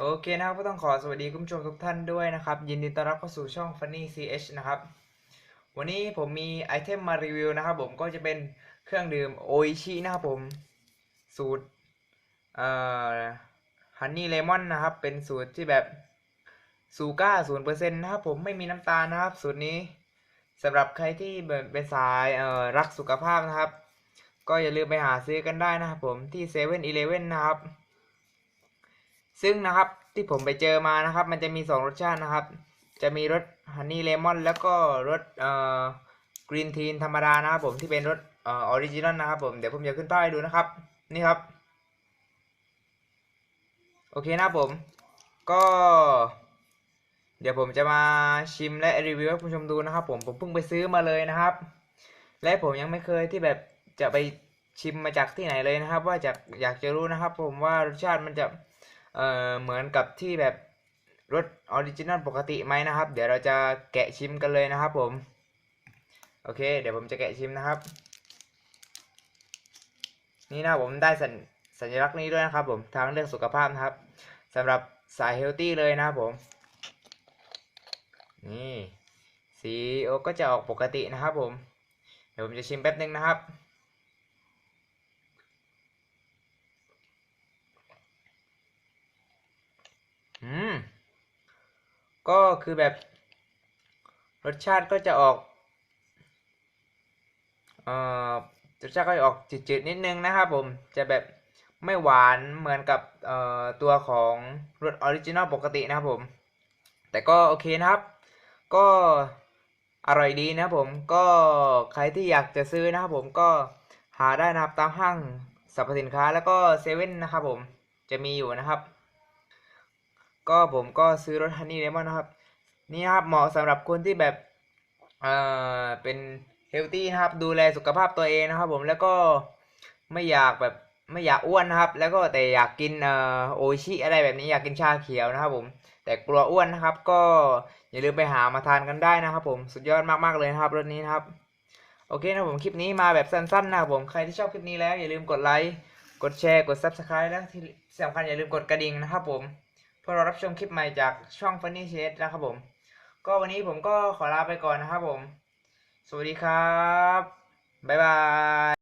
โอเคนะครับก็ต้องขอสวัสดีคุณผู้ชมทุกท่านด้วยนะครับ ยินดีต้อนรับเข้าสู่ช่อง Funny CH นะครับ วันนี้ผมมีไอเทมมารีวิวนะครับผมก็จะเป็นเครื่องดื่มโออิชินะครับผม สูตรเอ่อฮันนี่เลมอนนะครับ เป็นสูตรที่แบบซูก้าศูนเปอร์เซ็นต์นะครับผมไม่มีน้ำตาลนะครับ สูตรนี้สำหรับใครที่เป็นสายเอ่อรักสุขภาพนะครับ ก็อย่าลืมไปหาซื้อกันได้นะครับผมที่เซเว่นอีเลเว่นนะครับ ซึ่งนะครับที่ผมไปเจอมานะครับ มันจะมีสองรสชาตินะครับ จะมีรสฮันนี่เลมอนแล้วก็รสเอ่อกรีนทีนธรรมดานะครับผมที่เป็นรสเอ่อออริจินอลนะครับผมเดี๋ยวผมจะขึ้นป้ายดูนะครับ นี่ครับ โอเคนะครับผม ก็ เดี๋ยวผมจะมาชิมและรีวิวให้คุณผู้ชมดูนะครับ ผมผมเพิ่งไปซื้อมาเลยนะครับ และผมยังไม่เคยที่แบบจะไปชิมมาจากที่ไหนเลยนะครับ ว่าจะอยากจะรู้นะครับ ผมว่ารสชาติมันจะ เอ่อเหมือนกับที่แบบรสออริจินัลปกติไหมนะครับ เดี๋ยวเราจะแกะชิมกันเลยนะครับผมโอเค เดี๋ยวผมจะแกะชิมนะครับ นี่นะผมได้สัญสัญลักษณ์นี้ด้วยนะครับ ผมทางเรื่องสุขภาพนะครับสำหรับสายเฮลตี้เลยนะครับผมนี่สีโอก็จะออกปกตินะครับผมเดี๋ยวผมจะชิมแป๊บนึงนะครับ อืม ก็คือแบบรสชาติก็จะออกเอ่อรสชาติก็จะออกจืดๆนิดนึงนะครับผมจะแบบไม่หวานเหมือนกับเอ่อตัวของรสออริจินอลปกตินะครับผม แต่ก็โอเคนะครับ ก็อร่อยดีนะครับผมก็ใครที่อยากจะซื้อนะครับผมก็หาได้นะครับตามห้างสรรพสินค้าแล้วก็เซเว่นนะครับผมจะมีอยู่นะครับ ก็ผมก็ซื้อรสฮันนี่เลมอนนะครับ นี่ครับเหมาะสำหรับคนที่แบบเอ่อเป็นเฮลตี้นะครับ ดูแลสุขภาพตัวเองนะครับ ผมแล้วก็ไม่อยากแบบไม่อยากอ้วนนะครับ แล้วก็แต่อยากกินเอ่อโอชิอะไรแบบนี้อยากกินชาเขียวนะครับ ผม แต่กลัวอ้วนนะครับ ก็อย่าลืมไปหามาทานกันได้นะครับ ผมสุดยอดมากๆเลยนะครับรสนี้นะครับโอเคนะผมคลิปนี้มาแบบสั้นๆนะครับผมใครที่ชอบคลิปนี้แล้วอย่าลืมกดไลค์กดแชร์กด Subscribe และที่สำคัญอย่าลืมกดกระดิ่งนะครับผม พวกเรารับชมคลิปใหม่จากช่อง Funny c h นะครับผม ก็วันนี้ผมก็ขอลาไปก่อนนะครับผม สวัสดีครับ บ๊ายบาย